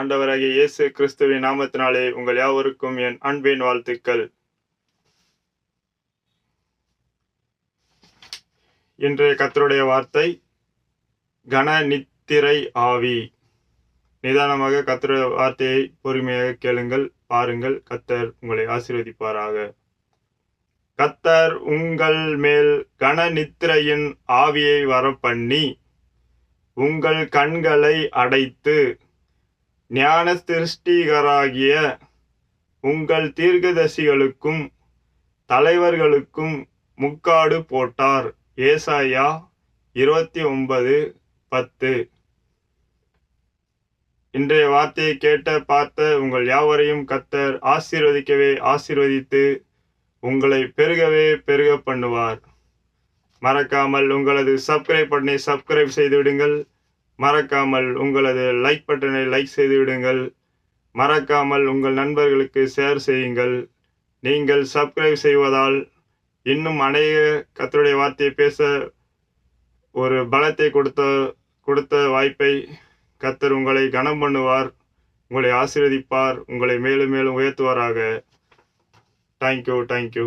ஆண்டவராகிய இயேசு கிறிஸ்துவின் நாமத்தினாலே உங்கள் யாவருக்கும் என் அன்பின் வாழ்த்துக்கள். இன்றைய கத்தருடைய வார்த்தை கன நித்திரை ஆவி. நிதானமாக கத்தருடைய வார்த்தையை பொறுமையாக கேளுங்கள் பாருங்கள் கத்தர் உங்களை ஆசீர்வதிப்பாராக. கத்தர் உங்கள் மேல் கன நித்திரையின் ஆவியை வரப்பண்ணி உங்கள் கண்களை அடைத்து ஞான திருஷ்டிகராகிய உங்கள் தீர்க்கதரிசிகளுக்கும் தலைவர்களுக்கும் முக்காடு போட்டார். ஏசாயா இருபத்தி ஒன்பது பத்து. இன்றைய வார்த்தையை கேட்ட பார்த்த உங்கள் யாவரையும் கத்தர் ஆசீர்வதிக்கவே ஆசீர்வதித்து உங்களை பெருகவே பெருக பண்ணுவார். மறக்காமல் உங்களது சப்ஸ்கிரைப் பண்ணி சப்ஸ்கிரைப் செய்து விடுங்கள். மறக்காமல் உங்களது லைக் பட்டனை லைக் செய்து விடுங்கள். மறக்காமல் உங்கள் நண்பர்களுக்கு ஷேர் செய்யுங்கள். நீங்கள் சப்ஸ்கிரைப் செய்வதால் இன்னும் அநேக கத்தருடைய வார்த்தையை பேச ஒரு பலத்தை கொடுத்த கொடுத்த வாய்ப்பை கத்தர் உங்களை கனம் பண்ணுவார் உங்களை ஆசீர்வதிப்பார் உங்களை மேலும் மேலும் உயர்த்துவாராக. Thank you thank you